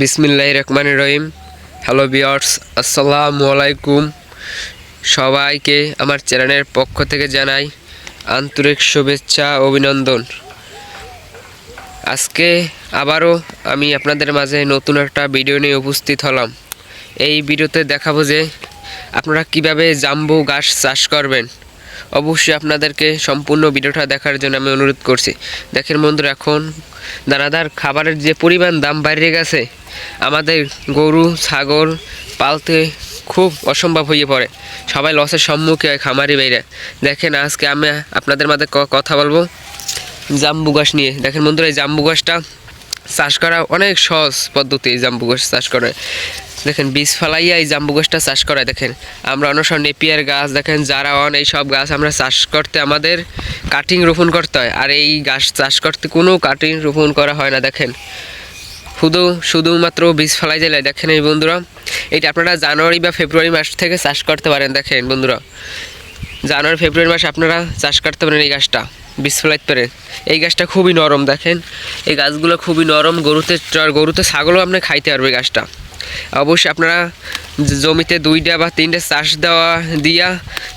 বিসমিল্লাহ রহমান রহিম। হ্যালো বিয়ার্স আসসালামু আলাইকুম। সবাইকে আমার চ্যানেলের পক্ষ থেকে জানাই আন্তরিক শুভেচ্ছা, অভিনন্দন। আজকে আবারও আমি আপনাদের মাঝে নতুন একটা ভিডিও নিয়ে উপস্থিত হলাম। এই ভিডিওতে দেখাবো যে আপনারা কীভাবে জাম্বু গাছ চাষ করবেন। অবশ্যই আপনাদেরকে সম্পূর্ণ ভিডিওটা দেখার জন্য আমি অনুরোধ করছি। দেখেন বন্ধুরা, এখন দানাদার খাবারের যে পরিমাণ দাম বেড়ে গেছে, আমাদের গরু, ছাগল পালতে খুব অসম্ভব হয়ে পড়ে। সবাই লসের সম্মুখীন হয় খামারি বাইরে দেখেন আজকে আমি আপনাদের মাঝে কথা বলব। জাম্বু গাছ নিয়ে। দেখেন বন্ধুরা, এই জাম্বু গাছটা চাষ করা অনেক সহজ পদ্ধতি এই জাম্বু গাছ চাষ করে। দেখেন, বীজ ফালাইয়া এই জাম্বু গাছটা চাষ করায়। দেখেন, আমরা অন্য সব নেপিয়ার গাছ, দেখেন অন এই সব গাছ আমরা চাষ করতে আমাদের কাটিং রোপণ করতে হয়। আর এই গাছ চাষ করতে কোনো কাটিং রোপণ করা হয় না, দেখেন। শুধু, শুধুমাত্র বীজ ফেলাই দিলে। দেখেন এই বন্ধুরা, এটা আপনারা জানুয়ারি বা ফেব্রুয়ারি মাস থেকে চাষ করতে পারেন। দেখেন বন্ধুরা, জানুয়ারি, ফেব্রুয়ারি মাসে আপনারা চাষ করতে পারেন এই গাছটা। বীজ ফেলাইতে পারেন এই গাছটা খুবই নরম, দেখেন। এই গাছগুলো খুবই নরম, গরুতে গরুতে ছাগলও আপনি খাইতে পারবে গাছটা। অবশ্যই আপনারা জমিতে দুইটা বা তিনটে চাষ দেওয়া দিয়া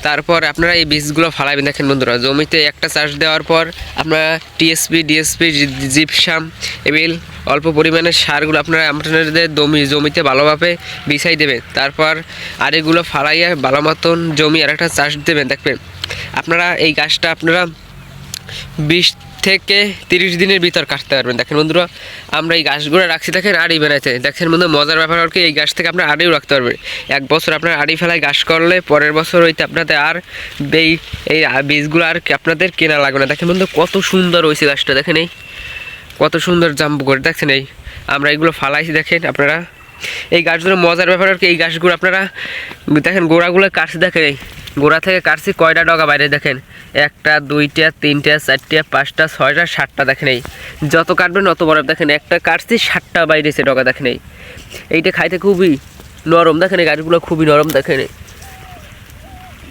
তারপর আপনারা এই বীজগুলো ফালাবেন দেখেন বন্ধুরা, জমিতে একটা চাষ দেওয়ার পর আপনারা টিএসপি, ডিএসপি জিপসাম এবিল অল্প পরিমাণে সারগুলো আপনারা আপনাদের জমি জমিতে ভালোভাবে বিছাই দেবেন। তারপর আর এগুলো ফালাইয়া ভালো মতন জমি আর একটা চাষ দেবেন। দেখবেন, আপনারা এই গাছটা আপনারা বিশ থেকে তিরিশ দিনের ভিতর কাটতে পারবেন। দেখেন বন্ধুরা, আমরা এই গাছগুলো রাখছি, দেখেন আড়ি বানাইতে দেখেন বন্ধু মজার ব্যাপার হল কি, এই গাছ থেকে আপনার আড়িও রাখতে পারবেন। এক বছর আপনার আড়ি ফেলায় গাছ করলে পরের বছর হইতে আপনাদের আর এই এই বীজগুলো আর আপনাদের কেনা লাগবে না। দেখেন বন্ধু কত সুন্দর হয়েছে গাছটা, দেখেন এই, কত সুন্দর জাম্প করে দেখছেন এই, আমরা এগুলো ফালাইছি, দেখেন আপনারা। এই গাছগুলো মজার ব্যাপার আর কি, এই গাছগুলো আপনারা দেখেন, গোড়াগুলো কাটছি, দেখেন এই গোড়া থেকে কাটছি, কয়টা ডগা বাইরে দেখেন, একটা, দুইটা, তিনটা, চারটা, পাঁচটা, ছয়টা, সাতটা দেখেন এই। যত কাটবেন অত বড়, দেখেন একটা কাটছি, সাতটা বাইরেছে ডগা দেখেন এই। এইটা খাইতে খুবই নরম, দেখেন এই গাছগুলো খুবই নরম, দেখেন এই।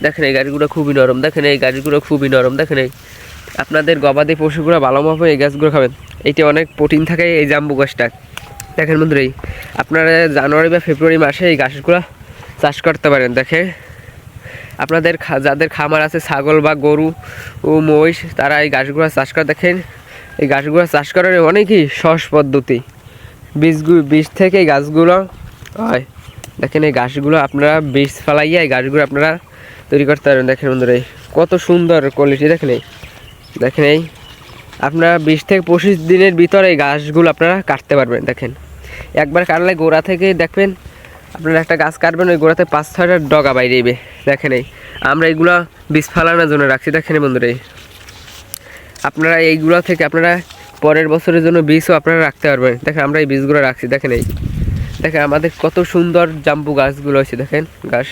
দেখেন এই গাছগুলো খুবই নরম, দেখেন এই গাছগুলো খুবই নরম, দেখেন এই। আপনাদের গবাদি পশুগুলো ভালো মতো এই গাছগুলো খাবেন। এইতে অনেক প্রোটিন থাকে এই জাম্বু গাছটা। দেখেন বন্ধুরা, এই আপনারা জানুয়ারি বা ফেব্রুয়ারি মাসে এই গাছগুলো চাষ করতে পারেন, দেখে। আপনাদের যাদের খামার আছে, ছাগল বা গরু ও মহিষ, তারা এই গাছগুলো চাষ করে, দেখেন। এই গাছগুলো চাষ করার অনেকই সহজ পদ্ধতি। বীজগুলো বীজ থেকে এই গাছগুলো হয়। দেখেন, এই গাছগুলো আপনারা বীজ ফেলাইয়া এই গাছগুলো আপনারা তৈরি করতে পারবেন দেখেন বন্ধুরা কত সুন্দর কোয়ালিটি দেখেন এই। দেখেন এই। আপনারা বিশ থেকে পঁচিশ দিনের ভিতরে এই গাছগুলো আপনারা কাটতে পারবেন, দেখেন। একবার কাটলে গোড়া থেকে দেখবেন, আপনারা একটা গাছ কাটবেন, ওই গোড়াতে পাঁচ, ছয়টা ডগা বাইরেবে দেখেন এই। আমরা এইগুলো বীজ ফালানোর জন্য রাখছি, দেখেন বন্ধুরা আপনারা এইগুলো থেকে আপনারা পরের বছরের জন্য বীজও আপনারা রাখতে পারবেন। দেখেন আমরা এই বীজগুলো রাখছি, দেখেন এই। দেখেন আমাদের কত সুন্দর জাম্বু গাছগুলো হয়েছে, দেখেন গাছ।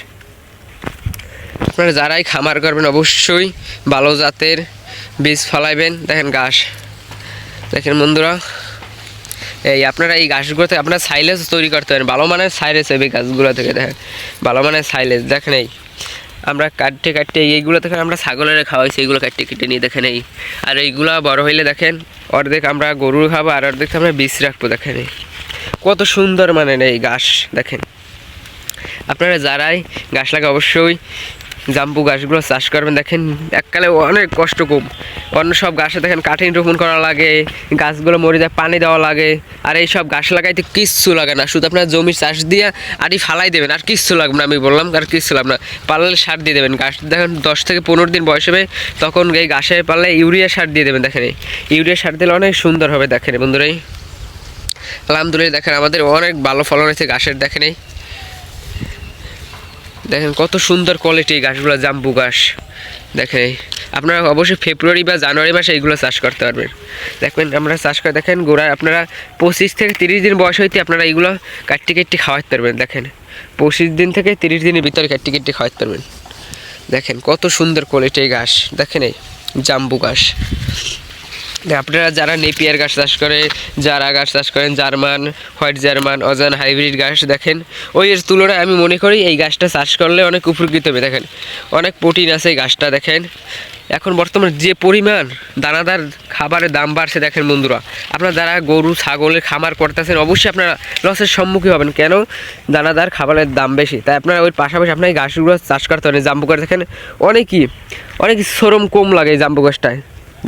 আপনারা যারাই খামার করবেন, অবশ্যই ভালো জাতের বীজ ফলাইবেন। দেখেন ঘাস। দেখেন বন্ধুরা, এই আপনারা এই গাছগুলোতে আপনারা সাইলেজ তৈরি করতে পারেন। ভালো মানের সাইলেজ এই গাছগুলো থেকে দেখেন। ভালো মানের সাইলেজ দেখেন এই। আমরা কাটতে কাটতে এইগুলো থেকে আমরা ছাগলের খাওয়াইছি, এইগুলো কাটতে কেটে নিয়ে দেখেন এই। আর এইগুলো বড় হইলে দেখেন, অর্ধেক আমরা গরুর খাব আর অর্ধেক আমরা বীজ রাখব, দেখেন কত সুন্দর মানে এই ঘাস, দেখেন। আপনারা যারাই গাছ লাগে অবশ্যই জাম্বু গাছগুলো চাষ করবেন। দেখেন, এককালে অনেক কষ্ট কম। অন্য সব গাছে দেখেন কাঠিন রোপণ করা লাগে, গাছগুলো মরে যায়, পানি দেওয়া লাগে, আর এই সব গাছ লাগাইতে কিচ্ছু লাগে না। শুধু আপনার জমির চাষ দিয়ে আড়ি ফালাই দেবেন, আর কিচ্ছু লাগবে না, আমি বললাম, আর কিচ্ছু লাগবে না। পারলে সার দিয়ে দেবেন গাছ। দেখেন, দশ থেকে পনেরো দিন বয়স হবে, তখন এই গাছে পারলে ইউরিয়া সার দিয়ে দেবেন, দেখেন ইউরিয়া সার দিলে অনেক সুন্দর হবে, দেখেন বন্ধুরাই। আলহামদুলিল্লাহ, দেখেন আমাদের অনেক ভালো ফলন হয়েছে গাছের, দেখেন দেখেন কত সুন্দর কোয়ালিটি গাছগুলো, জাম্বু গাছ। দেখেন, আপনারা অবশ্যই ফেব্রুয়ারি বা জানুয়ারি মাসে এইগুলো চাষ করতে পারবেন। দেখবেন, আমরা চাষ করে, দেখেন গোড়া আপনারা পঁচিশ থেকে তিরিশ দিন বয়স হইতে আপনারা এইগুলো কাটটি কাটটি খাওয়াতে পারবেন, দেখেন। পঁচিশ দিন থেকে তিরিশ দিনের ভিতরে কাটটি কাটটি খাওয়াতে পারবেন। দেখেন, কত সুন্দর কোয়ালিটি গাছ। দেখেন এই জাম্বু গাছ। আপনারা যারা নেপিয়ার গাছ চাষ করে, যারা গাছ চাষ করেন, জার্মান, হোয়াইট জার্মান, অজান হাইব্রিড গাছ দেখেন, ওই এর তুলনায় আমি মনে করি এই গাছটা চাষ করলে অনেক উপকৃত হবে। দেখেন, অনেক প্রোটিন আছে এই গাছটা দেখেন। এখন বর্তমানে যে পরিমাণ দানাদার খাবারের দাম বাড়ছে, দেখেন বন্ধুরা। আপনারা যারা গরু, ছাগলের খামার করতেছেন, অবশ্যই আপনারা লসের সম্মুখীন হবেন। কেন? দানাদার খাবারের দাম বেশি। তাই আপনারা ওই পাশাপাশি আপনার এই গাছগুলো চাষ করতে পারেন। জাম্বু গাছ দেখেন, অনেকই, অনেক শ্রম কম লাগে এই জাম্বু গাছটায়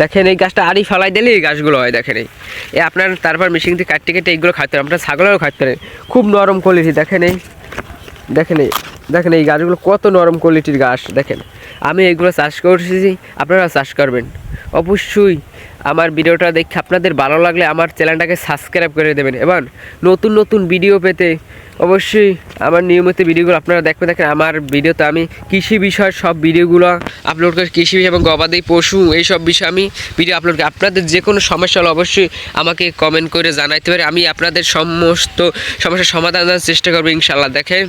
দেখেন এই গাছটা আড়ি ফালাই দিলে এই গাছগুলো হয়, দেখেন এই। এ আপনার তারপর মেশিন দিয়ে কাটতে কেটে এইগুলো খাইতে পারেন। আপনার ছাগলেরও খাইতে পারেন। খুব নরম কোয়ালিটি দেখেন এই। দেখেন এই। দেখেন এই গাছগুলো কত নরম কোয়ালিটির গাছ, দেখেন। আমি এইগুলো চাষ করছি আপনারা চাষ করবেন। অবশ্যই। আমার ভিডিওটা দেখে আপনাদের ভালো লাগলে আমার চ্যানেলটাকে সাবস্ক্রাইব করে দেবেন। এবং নতুন নতুন ভিডিও পেতে অবশ্যই আমার নিয়মিত ভিডিওগুলো আপনারা দেখবেন। দেখেন, আমার ভিডিওতে আমি কৃষি বিষয়ের সব ভিডিওগুলো আপলোড করি। কৃষি বিষয় এবং গবাদি পশু, এইসব বিষয়ে আমি ভিডিও আপলোড করি। আপনাদের যে কোনো সমস্যা হলে অবশ্যই আমাকে কমেন্ট করে জানাইতে পারে। আমি আপনাদের সমস্ত সমস্যার সমাধান দেওয়ার চেষ্টা করব ইনশাল্লাহ দেখেন,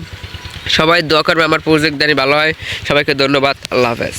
সবাই দোয়া করবে আমার প্রজেক্ট জানি ভালো হয়। সবাইকে ধন্যবাদ। আল্লাহ হাফেজ।